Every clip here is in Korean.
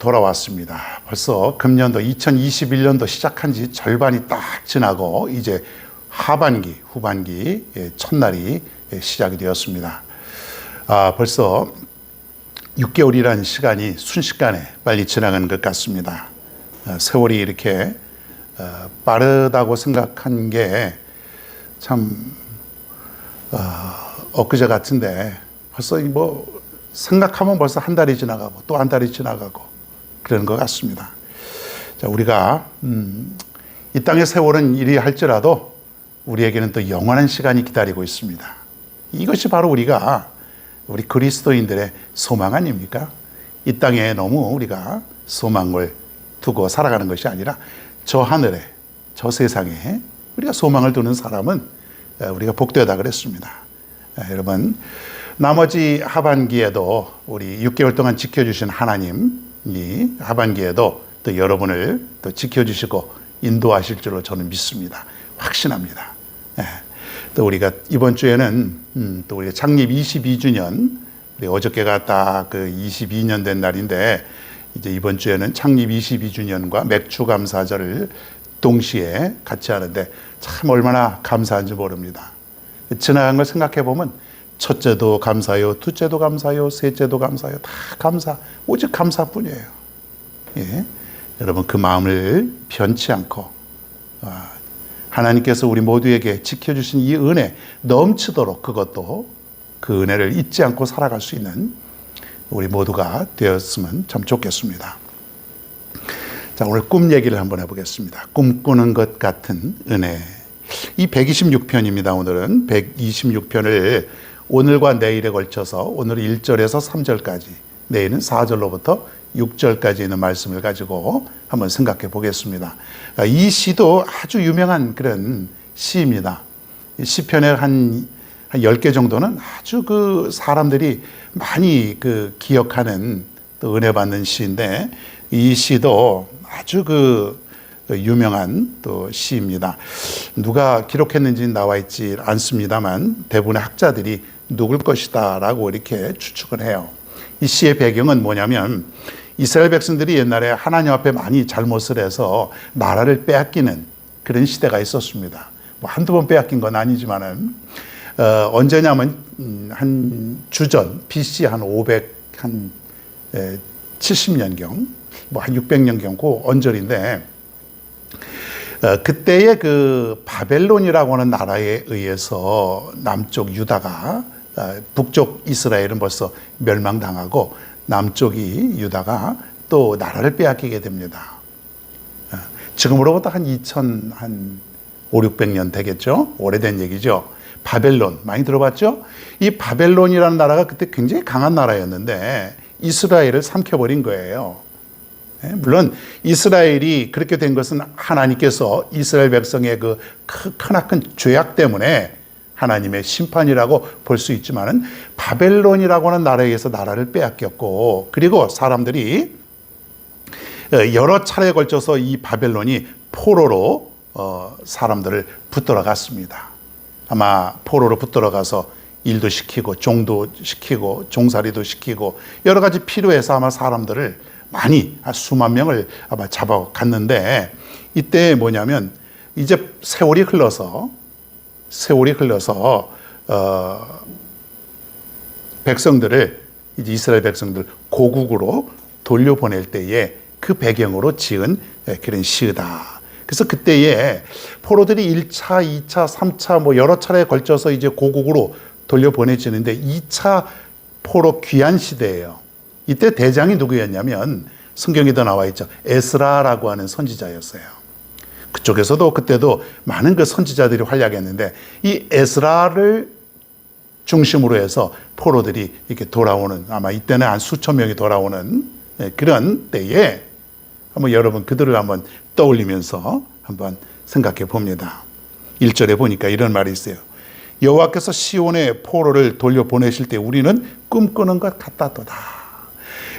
돌아왔습니다. 벌써 금년도 2021년도 시작한 지 절반이 딱 지나고 이제 하반기, 후반기 예, 첫날이 예, 시작이 되었습니다. 아, 벌써 6개월이라는 시간이 순식간에 빨리 지나가는 것 같습니다. 어, 세월이 이렇게 어, 빠르다고 생각한 게참 엊그제 같은데 벌써 뭐 생각하면 벌써 한 달이 지나가고 또 한 달이 지나가고 그러는 것 같습니다. 자, 우리가 음, 이 땅의 세월은 이리 할지라도 우리에게는 또 영원한 시간이 기다리고 있습니다. 이것이 바로 우리가 우리 그리스도인들의 소망 아닙니까? 이 땅에 너무 우리가 소망을 두고 살아가는 것이 아니라 저 하늘에 저 세상에 우리가 소망을 두는 사람은 우리가 복되다 그랬습니다. 여러분 나머지 하반기에도 우리 6개월 동안 지켜주신 하나님 이 하반기에도 또 여러분을 또 지켜주시고 인도하실 줄로 저는 믿습니다. 확신합니다. 예. 또 우리가 이번 주에는 음, 또 우리가 창립 22주년 우리 어저께가 딱 그 22년 된 날인데 이제 이번 주에는 창립 22주년과 맥주 감사절을 동시에 같이 하는데 참 얼마나 감사한지 모릅니다. 지나간 걸 생각해 보면 첫째도 감사요, 둘째도 감사요, 셋째도 감사요, 다 감사, 오직 감사뿐이에요. 예. 여러분 그 마음을 변치 않고 아, 하나님께서 우리 모두에게 지켜주신 이 은혜 넘치도록 그것도 그 은혜를 잊지 않고 살아갈 수 있는 우리 모두가 되었으면 참 좋겠습니다. 자, 오늘 꿈 얘기를 한번 해보겠습니다. 꿈꾸는 것 같은 은혜. 이 126편입니다. 오늘은 126편을 오늘과 내일에 걸쳐서 오늘 1절에서 3절까지, 내일은 4절로부터 6절까지 있는 말씀을 가지고 한번 생각해 보겠습니다. 이 시도 아주 유명한 그런 시입니다. 시편의 한, 한 10개 정도는 아주 그 사람들이 많이 그 기억하는 또 은혜 받는 시인데 이 시도 아주 그 유명한 또 시입니다. 누가 기록했는지 나와 있지 않습니다만 대부분의 학자들이 누굴 것이다라고 이렇게 추측을 해요. 이 시의 배경은 뭐냐면 이스라엘 백성들이 옛날에 하나님 앞에 많이 잘못을 해서 나라를 빼앗기는 그런 시대가 있었습니다. 뭐 한두 번 빼앗긴 건 아니지만은 어, 언제냐면 음, 한 주전 BC 한 500, 한 70년경, 뭐 한 600년경 그 언저리인데 어, 그때의 그 바벨론이라고 하는 나라에 의해서 남쪽 유다가 어, 북쪽 이스라엘은 벌써 멸망당하고 남쪽이 유다가 또 나라를 빼앗기게 됩니다. 어, 지금으로부터 한 2000, 한 5, 600년 되겠죠? 오래된 얘기죠. 바벨론, 많이 들어봤죠? 이 바벨론이라는 나라가 그때 굉장히 강한 나라였는데 이스라엘을 삼켜버린 거예요. 예, 물론 이스라엘이 그렇게 된 것은 하나님께서 이스라엘 백성의 그 크나큰 죄악 때문에 하나님의 심판이라고 볼 수 있지만은 바벨론이라고 하는 나라에 의해서 나라를 빼앗겼고 그리고 사람들이 어, 여러 차례에 걸쳐서 이 바벨론이 포로로 어, 사람들을 붙들어 갔습니다. 아마 포로로 붙들어 가서 일도 시키고 종도 시키고 종살이도 시키고 여러 가지 필요해서 아마 사람들을 많이 수만 명을 아마 잡아갔는데 이때 뭐냐면 이제 세월이 흘러서 세월이 흘러서 어, 백성들을 이제 이스라엘 백성들 고국으로 돌려보낼 때에 그 배경으로 지은 그런 시다. 그래서 그때에 포로들이 1차, 2차, 3차 뭐 여러 차례에 걸쳐서 이제 고국으로 돌려보내지는데 2차 포로 귀환 시대예요. 이때 대장이 누구였냐면 성경에도 나와 있죠. 에스라라고 하는 선지자였어요. 그쪽에서도 그때도 많은 그 선지자들이 활약했는데 이 에스라를 중심으로 해서 포로들이 이렇게 돌아오는 아마 이때는 한 수천 명이 돌아오는 예, 그런 때에 한번 여러분 그들을 한번 떠올리면서 한번 생각해 봅니다. 1절에 보니까 이런 말이 있어요. 여호와께서 시온의 포로를 돌려 보내실 때 우리는 꿈꾸는 것 같다도다.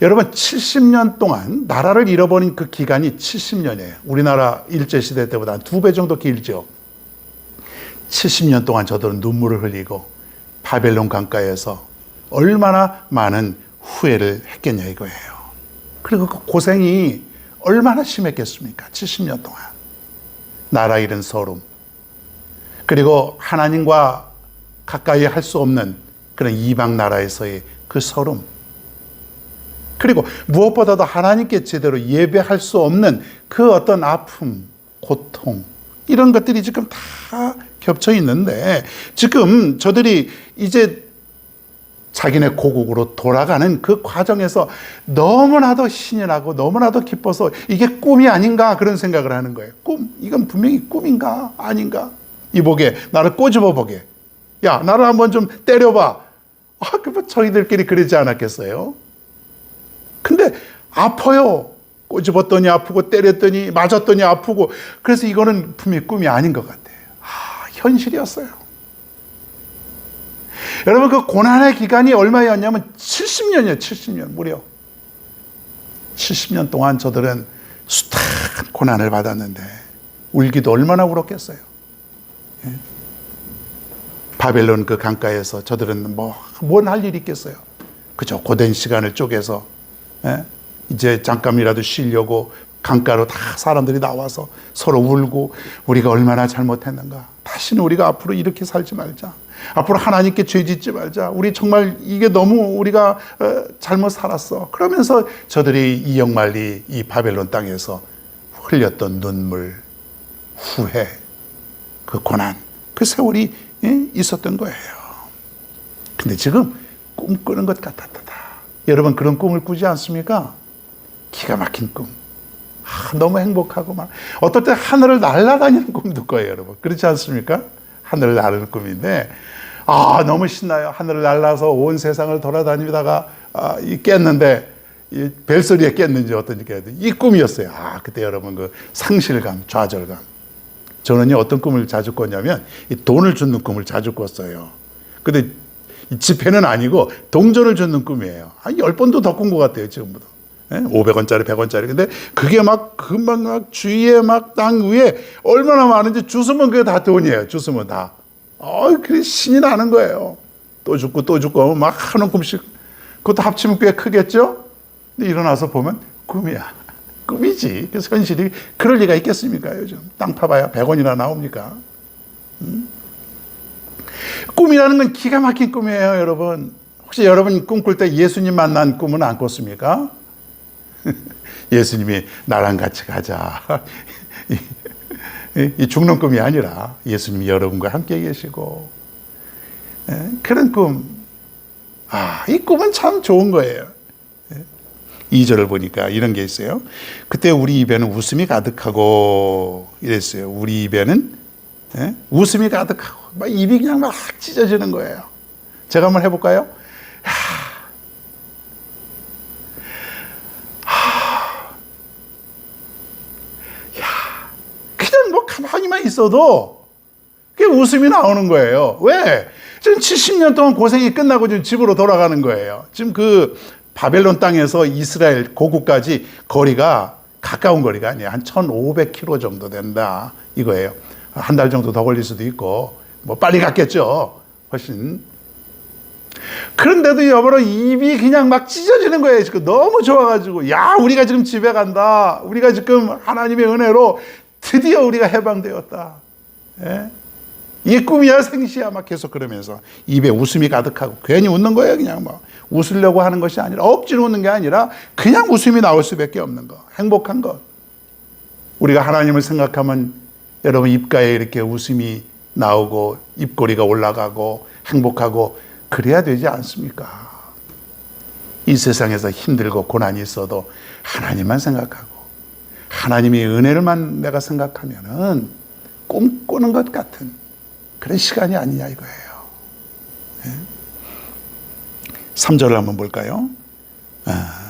여러분 70년 동안 나라를 잃어버린 그 기간이 70년이에요. 우리나라 일제 시대 때보다 한 두 배 정도 길죠. 70년 동안 저들은 눈물을 흘리고 바벨론 강가에서 얼마나 많은 후회를 했겠냐 이거예요. 그리고 그 고생이 얼마나 심했겠습니까? 70년 동안. 나라 잃은 서름. 그리고 하나님과 가까이 할 수 없는 그런 이방 나라에서의 그 서름. 그리고 무엇보다도 하나님께 제대로 예배할 수 없는 그 어떤 아픔, 고통, 이런 것들이 지금 다 겹쳐 있는데 지금 저들이 이제 자기네 고국으로 돌아가는 그 과정에서 너무나도 신이 나고 너무나도 기뻐서 이게 꿈이 아닌가 그런 생각을 하는 거예요. 꿈, 이건 분명히 꿈인가 아닌가? 이보게 나를 꼬집어 보게. 야, 나를 한번 좀 때려봐. 아, 그뭐 저희들끼리 그러지 않았겠어요? 아파요. 꼬집었더니 아프고 때렸더니 맞았더니 아프고 그래서 이거는 분명히 꿈이 아닌 것 같아요. 아, 현실이었어요. 여러분 그 고난의 기간이 얼마였냐면 70년이에요. 70년 무려. 70년 동안 저들은 숱한 고난을 받았는데 울기도 얼마나 울었겠어요. 예. 바벨론 그 강가에서 저들은 뭐 뭔 할 일이 있겠어요. 그저 고된 시간을 쪼개서 예? 이제 잠깐이라도 쉬려고 강가로 다 사람들이 나와서 서로 울고 우리가 얼마나 잘못했는가. 다시는 우리가 앞으로 이렇게 살지 말자. 앞으로 하나님께 죄 짓지 말자. 우리 정말 이게 너무 우리가 어, 잘못 살았어. 그러면서 저들이 이 영말리 이 바벨론 땅에서 흘렸던 눈물, 후회, 그 고난, 그 세월이 예, 있었던 거예요. 근데 지금 꿈꾸는 것 같았다. 여러분 그런 꿈을 꾸지 않습니까? 기가 막힌 꿈. 아, 너무 행복하고 막 어떨 때 하늘을 날아다니는 꿈도 거예요, 여러분. 그렇지 않습니까? 하늘을 나르는 꿈인데 아 너무 신나요. 하늘을 날아서 온 세상을 돌아다니다가 아, 이 깼는데 이 벨소리에 깼는지 어떤지 이 꿈이었어요. 아 그때 여러분 그 상실감, 좌절감. 저는요 어떤 꿈을 자주 꿨냐면 이 돈을 주는 꿈을 자주 꿨어요. 근데 지폐는 아니고 동전을 줍는 꿈이에요. 한 열 번도 더 꾼 것 같아요, 지금보다. 500원짜리, 100원짜리. 근데 그게 막 금방 막 주위에 막 땅 위에 얼마나 많은지 주스면 그게 다 돈이에요. 주스면 다. 어, 그래 신이 나는 거예요. 또 죽고 또 죽고 막한 움큼씩. 그것도 합치면 꽤 크겠죠? 근데 일어나서 보면 꿈이야. 꿈이지. 그래서 현실이 그럴 리가 있겠습니까, 요즘. 땅 파봐야 100원이나 나옵니까? 음? 꿈이라는 건 기가 막힌 꿈이에요, 여러분. 혹시 여러분 꿈꿀 때 예수님 만난 꿈은 안 꿨습니까? 예수님이 나랑 같이 가자. 이 죽는 꿈이 아니라 예수님이 여러분과 함께 계시고 예, 그런 꿈. 아, 이 꿈은 참 좋은 거예요. 2절을 예, 보니까 이런 게 있어요. 그때 우리 입에는 웃음이 가득하고 이랬어요. 우리 입에는 예? 웃음이 가득하고 막 입이 그냥 막 찢어지는 거예요. 제가 한번 해볼까요? 야, 그냥 뭐 가만히만 있어도 그 웃음이 나오는 거예요. 왜? 지금 70년 동안 고생이 끝나고 지금 집으로 돌아가는 거예요. 지금 그 바벨론 땅에서 이스라엘 고국까지 거리가 가까운 거리가 아니에요. 한 1,500km 정도 된다. 이거예요. 한 달 정도 더 걸릴 수도 있고. 뭐 빨리 갔겠죠. 훨씬. 그런데도 여보로 입이 그냥 막 찢어지는 거예요. 너무 좋아가지고. 야, 우리가 지금 집에 간다. 우리가 지금 하나님의 은혜로 드디어 우리가 해방되었다. 예? 이게 꿈이야 생시야 막 계속 그러면서 입에 웃음이 가득하고 괜히 웃는 거예요 그냥 뭐 웃으려고 하는 것이 아니라 억지로 웃는 게 아니라 그냥 웃음이 나올 수밖에 없는 거 행복한 것 우리가 하나님을 생각하면 여러분 입가에 이렇게 웃음이 나오고 입꼬리가 올라가고 행복하고 그래야 되지 않습니까? 이 세상에서 힘들고 고난이 있어도 하나님만 생각하고 하나님의 은혜를만 내가 생각하면은 꿈꾸는 것 같은 그런 시간이 아니냐 이거예요. 예? 3절을 한번 볼까요? 아.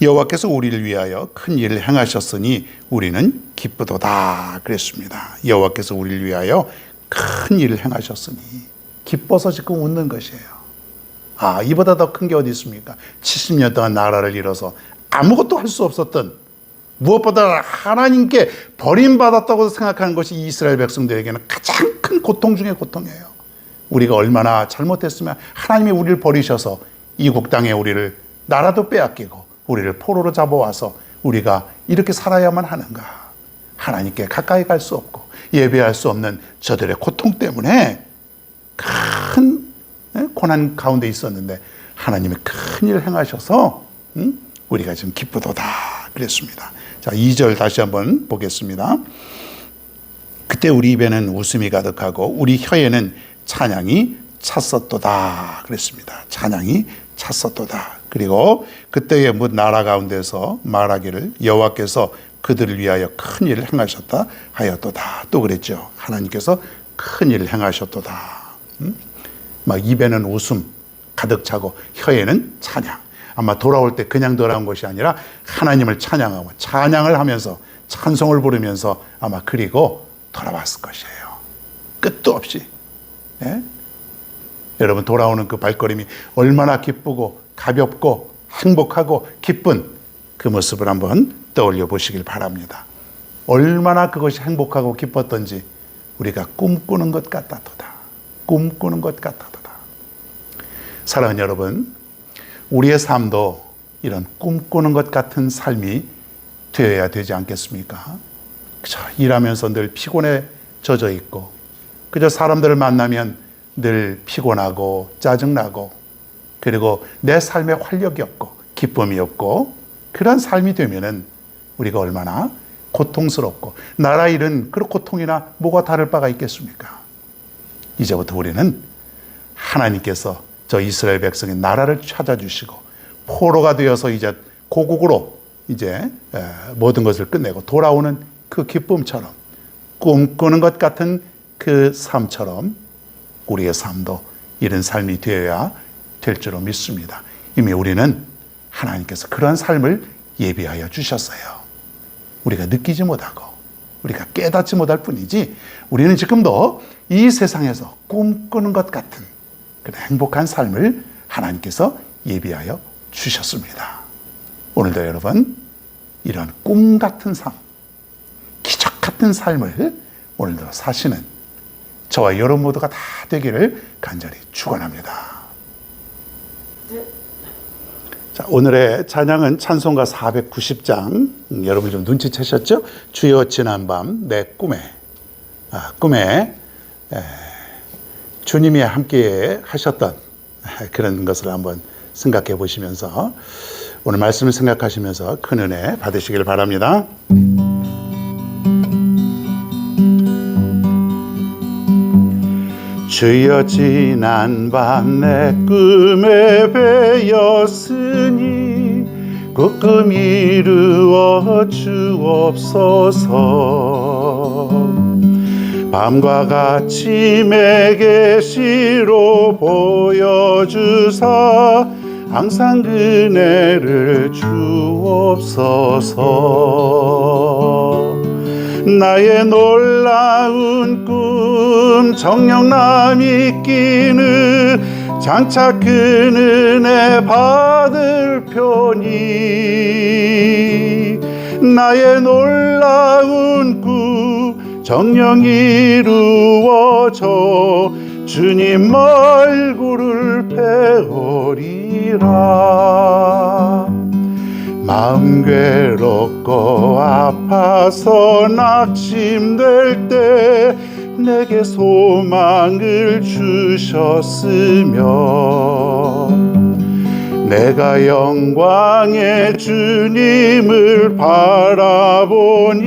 여호와께서 우리를 위하여 큰 일을 행하셨으니 우리는 기쁘도다 그랬습니다. 여호와께서 우리를 위하여 큰 일을 행하셨으니 기뻐서 지금 웃는 것이에요. 아, 이보다 더 큰 게 어디 있습니까? 70년 동안 나라를 잃어서 아무것도 할 수 없었던 무엇보다 하나님께 버림받았다고 생각하는 것이 이스라엘 백성들에게는 가장 큰 고통 중의 고통이에요. 우리가 얼마나 잘못했으면 하나님이 우리를 버리셔서 이국 땅에 우리를 나라도 빼앗기고 우리를 포로로 잡아와서 우리가 이렇게 살아야만 하는가? 하나님께 가까이 갈 수 없고 예배할 수 없는 저들의 고통 때문에 큰 예, 고난 가운데 있었는데 하나님이 큰 일을 행하셔서 음? 우리가 지금 기쁘도다 그랬습니다. 자, 2절 다시 한번 보겠습니다. 그때 우리 입에는 웃음이 가득하고 우리 혀에는 찬양이 찼었도다 그랬습니다. 찬양이 찼었도다. 그리고 그때의 뭇 나라 가운데서 말하기를 여호와께서 그들을 위하여 큰 일을 행하셨다 하였도다. 또 그랬죠. 하나님께서 큰 일을 행하셨도다. 음? 막 입에는 웃음 가득 차고 혀에는 찬양. 아마 돌아올 때 그냥 돌아온 것이 아니라 하나님을 찬양하고 찬양을 하면서 찬송을 부르면서 아마 그리고 돌아왔을 것이에요. 끝도 없이. 예? 여러분 돌아오는 그 발걸음이 얼마나 기쁘고 가볍고 행복하고 기쁜 그 모습을 한번 떠올려 보시길 바랍니다. 얼마나 그것이 행복하고 기뻤던지 우리가 꿈꾸는 것 같다도다. 꿈꾸는 것 같다도다. 사랑하는 여러분, 우리의 삶도 이런 꿈꾸는 것 같은 삶이 되어야 되지 않겠습니까? 그저 일하면서 늘 피곤에 젖어 있고, 그저 사람들을 만나면 늘 피곤하고 짜증나고, 그리고 내 삶에 활력이 없고, 기쁨이 없고, 그런 삶이 되면은 우리가 얼마나 고통스럽고, 나라 일은 그 고통이나 뭐가 다를 바가 있겠습니까? 이제부터 우리는 하나님께서 저 이스라엘 백성의 나라를 찾아주시고 포로가 되어서 이제 고국으로 이제 모든 것을 끝내고 돌아오는 그 기쁨처럼 꿈꾸는 것 같은 그 삶처럼 우리의 삶도 이런 삶이 되어야 될 줄로 믿습니다. 이미 우리는 하나님께서 그런 삶을 예비하여 주셨어요. 우리가 느끼지 못하고 우리가 깨닫지 못할 뿐이지 우리는 지금도 이 세상에서 꿈꾸는 것 같은 그런 행복한 삶을 하나님께서 예비하여 주셨습니다. 오늘도 여러분 이런 꿈 같은 삶, 기적 같은 삶을 오늘도 사시는 저와 여러분 모두가 다 되기를 간절히 축원합니다. 자, 오늘의 찬양은 찬송가 490장. 음, 여러분 좀 눈치채셨죠? 주여 지난 밤 내 꿈에 아, 꿈에 에, 주님이 함께 하셨던 그런 것을 한번 생각해 보시면서 오늘 말씀을 생각하시면서 큰 은혜 받으시길 바랍니다. 주여 지난 밤 내 꿈에 배였으니 그 꿈 이루어 주옵소서 밤과 같이 매개시로 보여주사 항상 그네를 주옵소서. 나의 놀라운 꿈 정령남 있기는 장차 그 은혜 받을 편이 나의 놀라운 꿈 정령 이루어져 주님 얼굴을 배우리라. 마음 괴롭고 아파서 낙심될 때 내게 소망을 주셨으며 내가 영광의 주님을 바라보니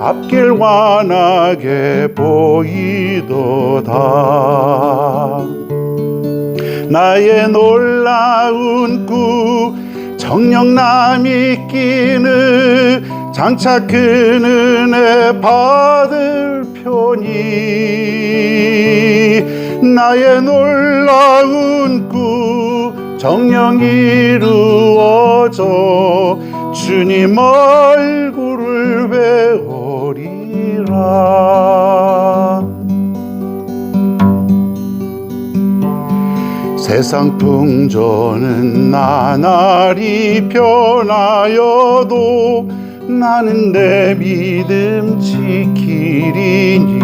앞길 환하게 보이도다. 나의 놀라운 구 정령남 있기는 장차 그 은혜 받을 편이. 나의 놀라운 구 정령 이루어져 주님 배우리라 세상 풍조는 나날이 변하여도 나는 내 믿음 지키리니.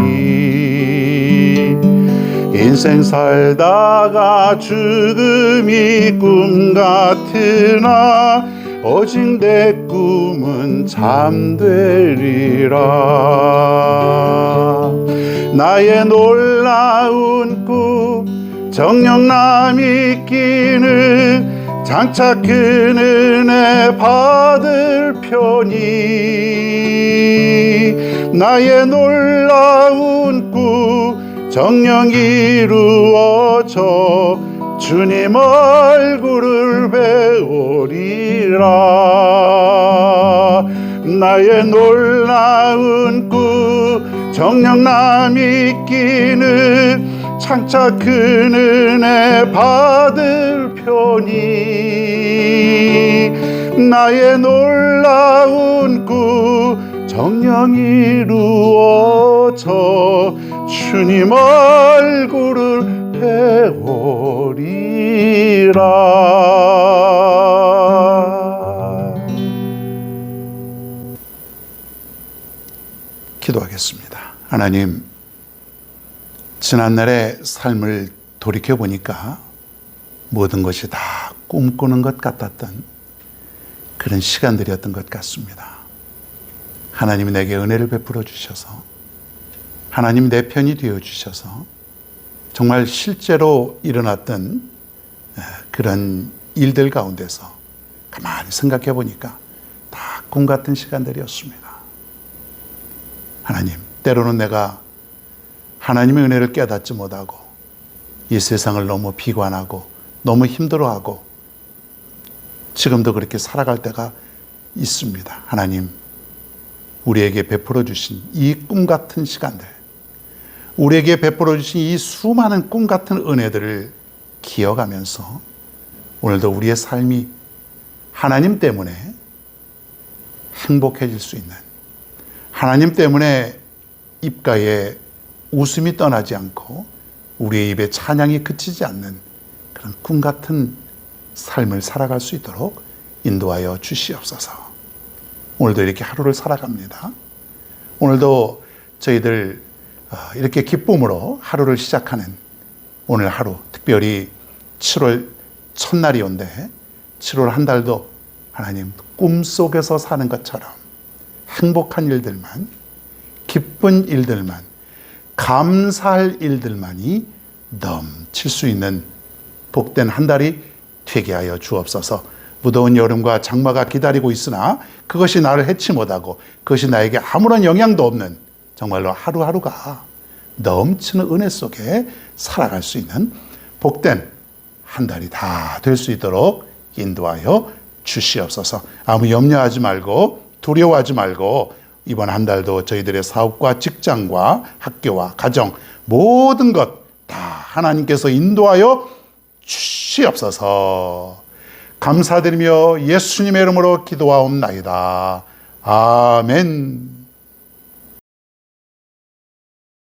인생 살다가 죽음이 꿈 같으나 오직 내 꿈은 잠되리라. 나의 놀라운 꿈 정령남 있기는 장차 그 은혜 받을 편이. 나의 놀라운 꿈 정령 이루어져 주님 얼굴을 배우리라. 나의 놀라운 꿈 정령남 있기는 장차 그 은혜 받을 편이 나의 놀라운 꿈 정령 이 루어져 주님 얼굴을 배우리라 기도하겠습니다. 하나님, 지난날의 삶을 돌이켜 보니까 모든 것이 다 꿈꾸는 것 같았던 그런 시간들이었던 것 같습니다. 하나님이 내게 은혜를 베풀어 주셔서 하나님 내 편이 되어 주셔서 정말 실제로 일어났던 에, 그런 일들 가운데서 가만히 생각해 보니까 다 꿈 같은 시간들이었습니다. 하나님, 때로는 내가 하나님의 은혜를 깨닫지 못하고 이 세상을 너무 비관하고 너무 힘들어하고 지금도 그렇게 살아갈 때가 있습니다. 하나님, 우리에게 베풀어 주신 이 꿈 같은 시간들, 우리에게 베풀어 주신 이 수많은 꿈 같은 은혜들을 기억하면서 오늘도 우리의 삶이 하나님 때문에 행복해질 수 있는 하나님 때문에 입가에 웃음이 떠나지 않고 우리의 입에 찬양이 그치지 않는 그런 꿈 같은 삶을 살아갈 수 있도록 인도하여 주시옵소서. 오늘도 이렇게 하루를 살아갑니다. 오늘도 저희들 어, 이렇게 기쁨으로 하루를 시작하는 오늘 하루, 특별히 7월 첫날이 온데 7월 한 달도 하나님 꿈속에서 사는 것처럼 행복한 일들만, 기쁜 일들만, 감사할 일들만이 넘칠 수 있는 복된 한 달이 되게 하여 주옵소서. 무더운 여름과 장마가 기다리고 있으나 그것이 나를 해치 못하고 그것이 나에게 아무런 영향도 없는 정말로 하루하루가 넘치는 은혜 속에 살아갈 수 있는 복된 한 달이 다 될 수 있도록 인도하여 주시옵소서. 아무 염려하지 말고 두려워하지 말고 이번 한 달도 저희들의 사업과 직장과 학교와 가정 모든 것 다 하나님께서 인도하여 주시옵소서. 감사드리며 예수님의 이름으로 기도하옵나이다. 아멘.